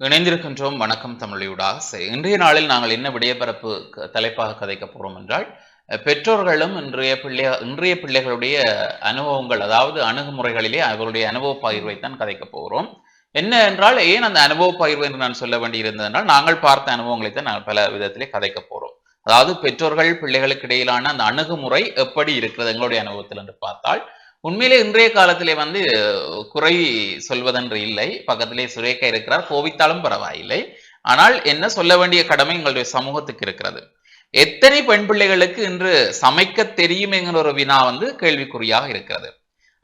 இணைந்திருக்கின்றோம். வணக்கம் தமிழியூடாக. இன்றைய நாளில் நாங்கள் என்ன விடயப்பரப்பு க- தலைப்பாக கதைக்க போறோம் என்றால் பெற்றோர்களும் இன்றைய பிள்ளை இன்றைய பிள்ளைகளுடைய அனுபவங்கள் அதாவது அணுகுமுறைகளிலே அவருடைய அனுபவ பகிர்வை தான் கதைக்க போகிறோம் என்ன என்றால் ஏன் அந்த அனுபவ பகிர்வு என்று நான் சொல்ல வேண்டியிருந்ததென்றால் நாங்கள் பார்த்த அனுபவங்களை தான் நாங்கள் பல விதத்திலே கதைக்க போகிறோம் அதாவது பெற்றோர்கள் பிள்ளைகளுக்கு இடையிலான அந்த அணுகுமுறை எப்படி இருக்கிறது எங்களுடைய அனுபவத்தில் என்று பார்த்தால் உண்மையிலே இன்றைய காலத்திலே வந்து குறை சொல்வதென்று இல்லை. பக்கத்திலே சுரேகா இருக்கிறார். கோபித்தாலும் பரவாயில்லை. ஆனால் என்ன சொல்ல வேண்டிய கடமை எங்களுடைய சமூகத்துக்கு இருக்கிறது. எத்தனை பெண் பிள்ளைகளுக்கு இன்று சமைக்க தெரியும் என்கிற ஒரு வினா வந்து கேள்விக்குறியாக இருக்கிறது.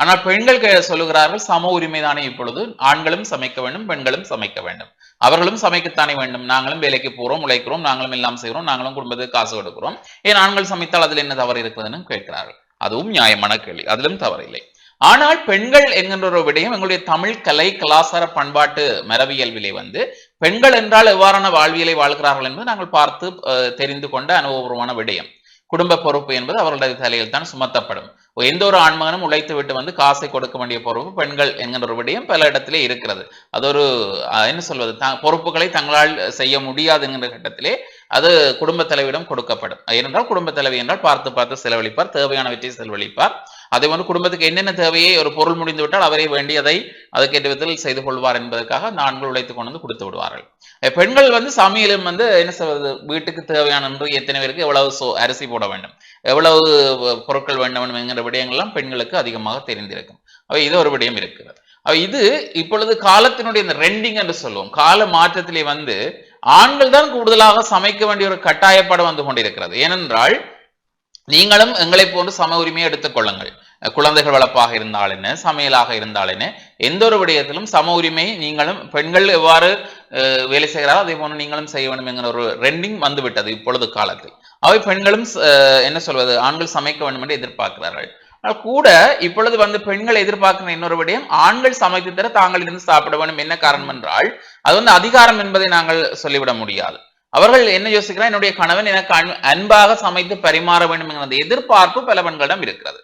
ஆனால் பெண்கள் சொல்லுகிறார்கள் சம உரிமை தானே இப்பொழுது. ஆண்களும் சமைக்க வேண்டும் பெண்களும் சமைக்க வேண்டும். அவர்களும் சமைக்கத்தானே வேண்டும். நாங்களும் வேலைக்கு போறோம் உழைக்கிறோம் நாங்களும் எல்லாம் செய்கிறோம் நாங்களும் குடும்பத்துக்கு காசு கொடுக்கிறோம். ஏன் ஆண்கள் சமைத்தால் அதில் என்ன தவறு இருக்கிறதுன்னு கேட்கிறார்கள். அதுவும் நியாயமான கேள்வி. அதிலும் தவறில்லை. ஆனால் பெண்கள் என்கின்ற ஒரு விடயம் எங்களுடைய தமிழ் கலை கலாச்சார பண்பாட்டு மரபியல்விலே வந்து பெண்கள் என்றால் எவ்வாறான வாழ்வியலை வாழ்கிறார்கள் என்பது நாங்கள் பார்த்து தெரிந்து கொண்ட அனுபவபூர்வமான விடயம். குடும்ப பொறுப்பு என்பது அவர்களுடைய தலையில் தான் சுமத்தப்படும். எந்த ஒரு ஆண்மகனும் உழைத்து விட்டு வந்து காசை கொடுக்க வேண்டிய பொறுப்பு பெண்கள் என்கின்ற ஒரு விடயம் பல இடத்திலே இருக்கிறது. அது ஒரு என்ன சொல்வது த- பொறுப்புகளை தங்களால் செய்ய முடியாது என்கின்ற கட்டத்திலே அது குடும்ப தலைவிடம் கொடுக்கப்படும். ஏனென்றால் குடும்ப தலைவி என்றால் பார்த்து பார்த்து செலவழிப்பார் தேவையானவற்றை செலவழிப்பார். அதே போன்று குடும்பத்துக்கு என்னென்ன தேவையை ஒரு பொருள் முடிந்து விட்டால் அவரை வேண்டியதை அதுக்கேற்ற விதத்தில் செய்து கொள்வார் என்பதற்காக நான்கள் உழைத்து கொண்டு வந்து கொடுத்து விடுவார்கள். பெண்கள் வந்து சமையலும் வந்து என்ன சொல்வது வீட்டுக்கு தேவையான என்று எத்தனை பேருக்கு எவ்வளவு சோ அரிசி போட வேண்டும். எவ்வளவு பொருட்கள் வேண்டும் என்கிற விடயங்கள்லாம் பெண்களுக்கு அதிகமாக தெரிந்திருக்கும். அவை இது ஒரு விடயம் இருக்கிறது. இது இப்பொழுது காலத்தினுடைய இந்த ரெண்டிங் என்று சொல்லுவோம். கால மாற்றத்திலே வந்து ஆண்கள் தான் கூடுதலாக சமைக்க வேண்டிய ஒரு கட்டாயப்படம் வந்து கொண்டிருக்கிறது. ஏனென்றால் நீங்களும் எங்களை போன்று சம உரிமையை எடுத்துக் கொள்ளுங்கள். குழந்தைகள் வளர்ப்பாக இருந்தால் என்ன சமையலாக இருந்தால் என்ன எந்த ஒரு விடயத்திலும் சம உரிமை நீங்களும் பெண்கள் எவ்வாறு அஹ், வேலை செய்கிறாரோ அதே போன்று நீங்களும் செய்ய வேண்டும் என்கிற ஒரு ரெண்டிங் வந்துவிட்டது இப்பொழுது காலத்தில். அவை பெண்களும் அஹ், என்ன சொல்வது ஆண்கள் சமைக்க வேண்டும் என்று எதிர்பார்க்கிறார்கள். கூட இப்பொழுது வந்து பெண்கள் எதிர்பார்க்கிற இன்னொரு விடயம் ஆண்கள் சமைத்து தர தாங்கள் இருந்து சாப்பிட வேண்டும். என்ன காரணம் என்றால் அது வந்து அதிகாரம் என்பதை நாங்கள் சொல்லிவிட முடியாது. அவர்கள் என்ன யோசிக்கிறார்? என்னுடைய கணவன் எனக்கு அன்பாக சமைத்து பரிமாற வேண்டும் என்கிற எதிர்பார்ப்பு பல பெண்களிடம் இருக்கிறது.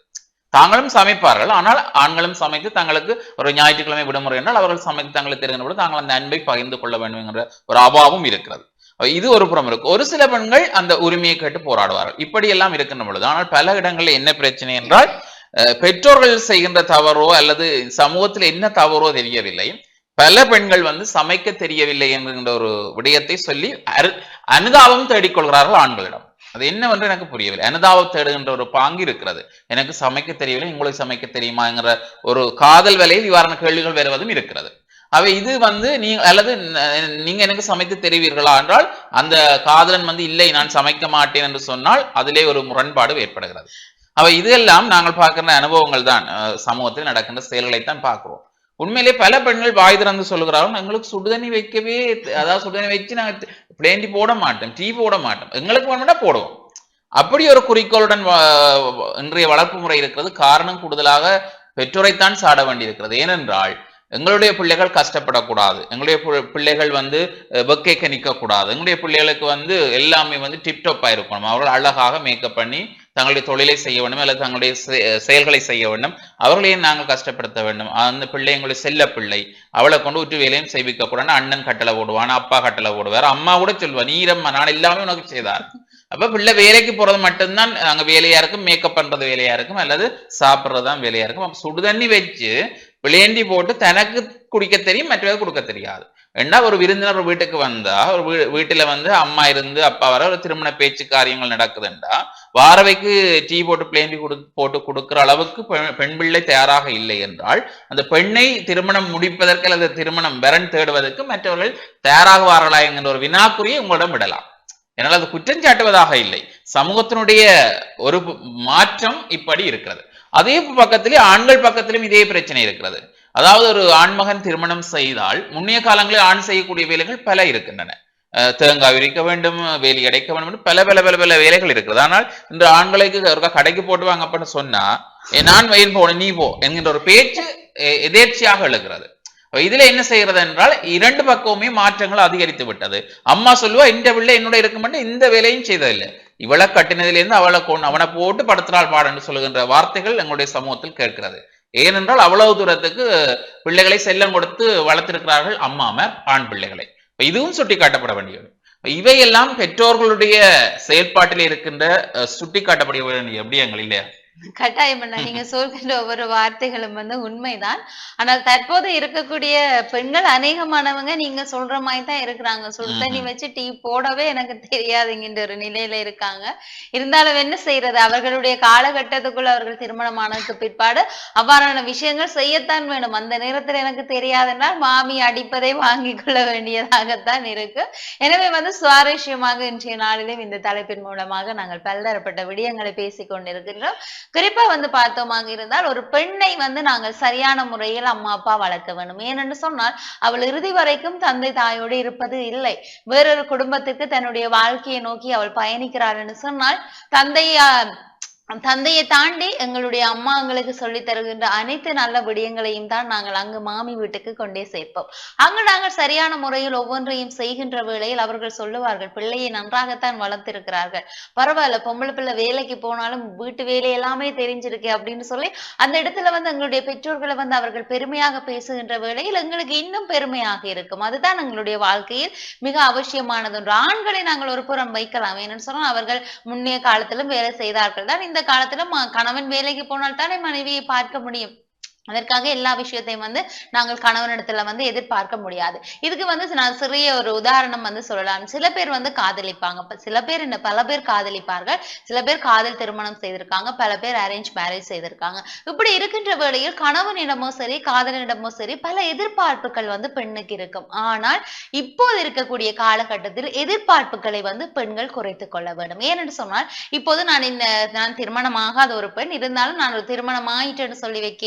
தாங்களும் சமைப்பார்கள். ஆனால் ஆண்களும் சமைத்து தங்களுக்கு ஒரு ஞாயிற்றுக்கிழமை விடுமுறை என்றால் அவர்கள் சமைத்து தங்களுக்கு தெரிந்த பொழுது தாங்கள் அந்த அன்பை பகிர்ந்து கொள்ள வேண்டும் என்ற ஒரு அபாவம் இருக்கிறது. இது ஒரு புறம் இருக்கு. ஒரு சில பெண்கள் அந்த உரிமையை கேட்டு போராடுவார்கள். இப்படி எல்லாம் இருக்கின்ற பொழுது ஆனால் பல இடங்களில் என்ன பிரச்சனை என்றால் பெற்றோர்கள் செய்கின்ற தவறோ அல்லது சமூகத்தில் என்ன தவறோ தெரியவில்லை. பல பெண்கள் வந்து சமைக்க தெரியவில்லை என்கின்ற ஒரு விடயத்தை சொல்லி அரு- அனுதாபம் தேடிக்கொள்கிறார்கள் ஆண்களிடம். அது என்னவென்று எனக்கு புரியவில்லை. அனுதாபம் தேடுகின்ற ஒரு பாங்கு இருக்கிறது. எனக்கு சமைக்க தெரியவில்லை உங்களுக்கு சமைக்க தெரியுமா என்கிற ஒரு காதல் வேலையில் இவ்வாறான கேள்விகள் வருவதும் இருக்கிறது. அவை இது வந்து நீ அல்லது நீங்க எனக்கு சமைத்து தெரிவீர்களா என்றால் அந்த காதலன் வந்து இல்லை நான் சமைக்க மாட்டேன் என்று சொன்னால் அதிலே ஒரு முரண்பாடு ஏற்படுகிறது. அவை இதெல்லாம் நாங்கள் பார்க்கிற அனுபவங்கள் தான். சமூகத்தில் நடக்கின்ற செயல்களை தான் பார்க்கிறோம். உண்மையிலே பல பெண்கள் வாய் திறந்து சொல்கிறார்கள் எங்களுக்கு சுடுதண்ணி வைக்கவே அதாவது சுடுதண்ணி வச்சு நாங்கள் பிளேண்டி போட மாட்டோம் டீ போட மாட்டோம். எங்களுக்கு வேணும்னா போடுவோம். அப்படி ஒரு குறிக்கோளுடன் இன்றைய வளர்ப்பு முறை இருக்கிறது. காரணம் கூடுதலாக பெற்றோரைத்தான் சாட வேண்டியிருக்கிறது. ஏனென்றால் எங்களுடைய பிள்ளைகள் கஷ்டப்படக்கூடாது. எங்களுடைய பு- பிள்ளைகள் வந்து வெக்கைக்க நிற்கக்கூடாது. எங்களுடைய பிள்ளைகளுக்கு வந்து எல்லாமே வந்து டிப்டாப்பாக இருக்கணும். அவர்கள் அழகாக மேக்கப் பண்ணி தங்களுடைய தொழிலை செய்ய வேண்டும் அல்லது தங்களுடைய செ- செயல்களை செய்ய வேண்டும். அவர்களையும் நாங்கள் கஷ்டப்படுத்த வேண்டும். அந்த பிள்ளை எங்களுடைய செல்ல பிள்ளை. அவளை கொண்டு விட்டு வேலையும் செய்விக்க கூடாது அண்ணன் கட்டளை போடுவான் அப்பா கட்டளை போடுவார் அம்மா கூட சொல்வா நீரம்மா நான் எல்லாமே உனக்கு செய்தார். அப்ப பிள்ளை வேலைக்கு போறது மட்டும்தான் அங்க வேலையா இருக்கும் மேக்கப் பண்றது வேலையா இருக்கும் அல்லது சாப்பிட்றது தான் வேலையா இருக்கும். அப்ப சுடுதண்ணி வச்சு விளையாண்டி போட்டு தனக்கு குடிக்க தெரியும் மற்றவர்கள் கொடுக்க தெரியாது. ஏன்னா ஒரு விருந்தினர் ஒரு வீட்டுக்கு வந்தா ஒரு வீ வீட்டுல வந்து அம்மா இருந்து அப்பா வர ஒரு திருமண பேச்சு காரியங்கள் நடக்குதுண்டா? வாரவைக்கு டீ போட்டு பிளேம்பி கொடு போட்டு கொடுக்கிற அளவுக்கு பெண் பெண் பிள்ளை தயாராக இல்லை என்றால் அந்த பெண்ணை திருமணம் முடிப்பதற்கு அல்லது திருமணம் வரன் தேடுவதற்கு மற்றவர்கள் தயாராகுவார்களா என்கிற ஒரு வினாக்குறியை உங்களிடம் விடலாம். என்னால் அது குற்றம் சாட்டுவதாக இல்லை. சமூகத்தினுடைய ஒரு மாற்றம் இப்படி இருக்கிறது. அதே பக்கத்திலே ஆண்கள் பக்கத்திலும் இதே பிரச்சனை இருக்கிறது. அதாவது ஒரு ஆண்மகன் திருமணம் செய்தால் முன்னைய காலங்களில் ஆண் செய்யக்கூடிய வேலைகள் பல இருக்கின்றன. தேங்காய் விரிக்க வேண்டும் வேலி அடைக்க வேண்டும் பல பல பல பல வேலைகள் இருக்கிறது. ஆனால் இந்த ஆண்களுக்கு கடைக்கு போட்டு வாங்கப்பன்னு சொன்னா நான் வயல் போன நீ போ என்கின்ற ஒரு பேச்சு எதேர்ச்சியாக எழுகிறது. இதுல என்ன செய்யறது என்றால் இரண்டு பக்கமுமே மாற்றங்கள் அதிகரித்து விட்டது. அம்மா சொல்லுவா இந்த பிள்ளை என்னோட இருக்க மாட்டேன் இந்த வேலையும் செய்ததில்லை. இவளை கட்டினதிலிருந்து அவளை கொண்டு அவனை போட்டு படுத்தினால் பாடன்னு சொல்லுகின்ற வார்த்தைகள் எங்களுடைய சமூகத்தில் கேட்கிறது. ஏனென்றால் அவ்வளவு தூரத்துக்கு பிள்ளைகளை செல்லம் கொடுத்து வளர்த்திருக்கிறார்கள் அம்மாமர் ஆண் பிள்ளைகளை. இப்ப இதுவும் சுட்டிக்காட்டப்பட வேண்டியது. இப்ப இவையெல்லாம் பெற்றோர்களுடைய செயல்பாட்டில் இருக்கின்ற சுட்டி சுட்டிக்காட்டப்பட வேண்டிய விடயங்கள் இல்லையா? கட்டாயம் அண்ணா. நீங்க சொல்கின்ற ஒவ்வொரு வார்த்தைகளும் வந்து உண்மைதான். ஆனால் தற்போது இருக்கக்கூடிய பெண்கள் அநேகமானவங்க நீங்க சொல்ற மாதிரி தான் இருக்கிறாங்க. சுடு தண்ணி வச்சு டீ போடவே எனக்கு தெரியாதுங்கின்ற ஒரு நிலையில இருக்காங்க. இருந்தாலும் என்ன செய்யறது அவர்களுடைய காலகட்டத்துக்குள்ள அவர்கள் திருமணமானதுக்கு பிற்பாடு அவ்வாறான விஷயங்கள் செய்யத்தான் வேணும். அந்த நேரத்துல எனக்கு தெரியாதென்றால் மாமி அடிப்பதை வாங்கிக் கொள்ள வேண்டியதாகத்தான் இருக்கு. எனவே வந்து சுவாரஸ்யமாக இன்றைய நாளிலும் இந்த தலைப்பின் மூலமாக நாங்கள் பலதரப்பட்ட விடயங்களை பேசிக் கொண்டிருக்கின்றோம். குறிப்பா வந்து பார்த்தோமாக இருந்தால் ஒரு பெண்ணை வந்து நாங்கள் சரியான முறையில் அம்மா அப்பா வளர்க்க வேண்டும். ஏனென்று சொன்னால் அவள் இறுதி வரைக்கும் தந்தை தாயோடு இருப்பது இல்லை. வேறொரு குடும்பத்துக்கு தன்னுடைய வாழ்க்கையை நோக்கி அவள் பயணிக்கிறாள் என்று சொன்னால் தந்தையா தந்தையை தாண்டி எங்களுடைய அம்மா எங்களுக்கு சொல்லி தருகின்ற அனைத்து நல்ல விடயங்களையும் தான் நாங்கள் அங்கு மாமி வீட்டுக்கு கொண்டே சேர்ப்போம். அங்கு நாங்கள் சரியான முறையில் ஒவ்வொன்றையும் செய்கின்ற வேளையில் அவர்கள் சொல்லுவார்கள் பிள்ளையை நன்றாகத்தான் வளர்த்திருக்கிறார்கள். பரவாயில்ல பொம்பளை பிள்ளை வேலைக்கு போனாலும் வீட்டு வேலை எல்லாமே தெரிஞ்சிருக்கு அப்படின்னு சொல்லி அந்த இடத்துல வந்து எங்களுடைய பெற்றோர்களை வந்து அவர்கள் பெருமையாக பேசுகின்ற வேளையில் எங்களுக்கு இன்னும் பெருமையாக இருக்கும். அதுதான் எங்களுடைய வாழ்க்கையில் மிக அவசியமானது. ஒன்று ஆண்களை நாங்கள் ஒரு புறம் வைக்கலாம். ஏன்னு சொன்னால் அவர்கள் முன்னைய காலத்திலும் வேலை செய்தார்கள். தான் இந்த காலத்திலும் கணவன் வேலைக்கு போனால் தானே மனைவியை பார்க்க முடியும். அதற்காக எல்லா விஷயத்தையும் வந்து நாங்கள் கணவனிடத்துல வந்து எதிர்பார்க்க முடியாது. இதுக்கு வந்து நான் சிறிய ஒரு உதாரணம் வந்து சொல்லலாம். சில பேர் வந்து காதலிப்பாங்க. சில பேர் என்ன பல பேர் காதலிப்பார்கள். சில பேர் காதல் திருமணம் செய்திருக்காங்க. பல பேர் அரேஞ்ச் மேரேஜ் செய்திருக்காங்க. இப்படி இருக்கின்ற வேளையில் கணவனிடமோ சரி காதலனிடமோ சரி பல எதிர்பார்ப்புகள் வந்து பெண்ணுக்கு இருக்கும். ஆனால் இப்போது இருக்கக்கூடிய காலகட்டத்தில் எதிர்பார்ப்புகளை வந்து பெண்கள் குறைத்து கொள்ள வேண்டும். ஏனென்று சொன்னால் இப்போது நான் இந்த நான் திருமணமாகாத ஒரு பெண். இருந்தாலும் நான் ஒரு திருமணம் ஆயிட்டேன்னு சொல்லி வைக்க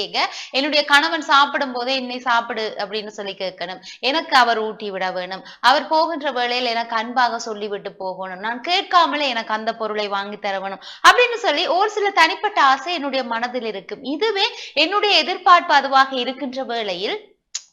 என்னுடைய கணவன் சாப்பிடும் போதே என்னை சாப்பிடு அப்படின்னு சொல்லி கேட்கணும். எனக்கு அவர் ஊட்டி விட வேணும். அவர் போகின்ற வேளையில் எனக்கு அன்பாக சொல்லிவிட்டு போகணும். நான் கேட்காமலே எனக்கு அந்த பொருளை வாங்கி தர வேணும் அப்படின்னு சொல்லி ஒரு சில தனிப்பட்ட ஆசை என்னுடைய மனதில் இருக்கும். இதுவே என்னுடைய எதிர்பார்ப்பு அதுவாக இருக்கின்ற வேளையில்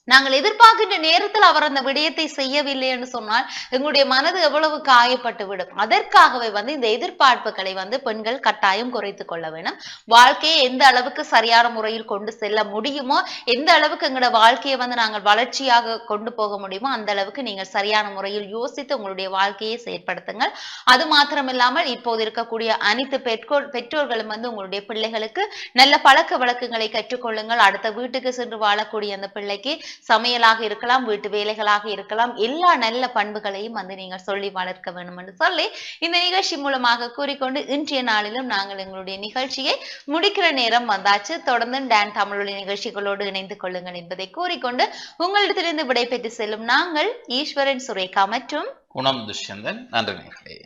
நாங்கள் எதிர்பார்க்கின்ற நேரத்தில் அவர் அந்த விடயத்தை செய்யவில்லை என்று சொன்னால் எங்களுடைய மனது எவ்வளவு காயப்பட்டு விடும். அதற்காகவே வந்து இந்த எதிர்பார்ப்புகளை வந்து பெண்கள் கட்டாயம் குறைத்து கொள்ள வேணும் வாழ்க்கையை எந்த அளவுக்கு சரியான முறையில் கொண்டு செல்ல முடியுமோ எந்த அளவுக்கு எங்களோட வாழ்க்கையை வந்து நாங்கள் வளர்ச்சியாக கொண்டு போக முடியுமோ அந்த அளவுக்கு நீங்கள் சரியான முறையில் யோசித்து உங்களுடைய வாழ்க்கையை செயற்படுத்துங்கள். அது மாத்திரமில்லாமல் இப்போது இருக்கக்கூடிய அனைத்து பெற்றோர் பெற்றோர்களும் வந்து உங்களுடைய பிள்ளைகளுக்கு நல்ல பழக்க வழக்கங்களை கற்றுக்கொள்ளுங்கள் அடுத்த வீட்டுக்கு சென்று வாழக்கூடிய அந்த பிள்ளைக்கு சமையலாக இருக்கலாம் வீட்டு வேலைகளாக இருக்கலாம் எல்லா நல்ல பண்புகளையும் வந்து நீங்கள் சொல்லி வளர்க்க வேண்டும் என்று சொல்லி இந்த நிகழ்ச்சி மூலமாக கூறிக்கொண்டு இன்றைய நாளிலும் நாங்கள் எங்களுடைய நிகழ்ச்சியை முடிக்கிற நேரம் வந்தாச்சு. தொடர்ந்து டான் தமிழொலி நிகழ்ச்சிகளோடு இணைந்து கொள்ளுங்கள் என்பதை கூறிக்கொண்டு உங்களிடத்திலிருந்து விடைபெற்று செல்லும் நாங்கள் ஈஸ்வரன் சுரேகா மற்றும் குணம் துஷ்யந்தன். நன்றி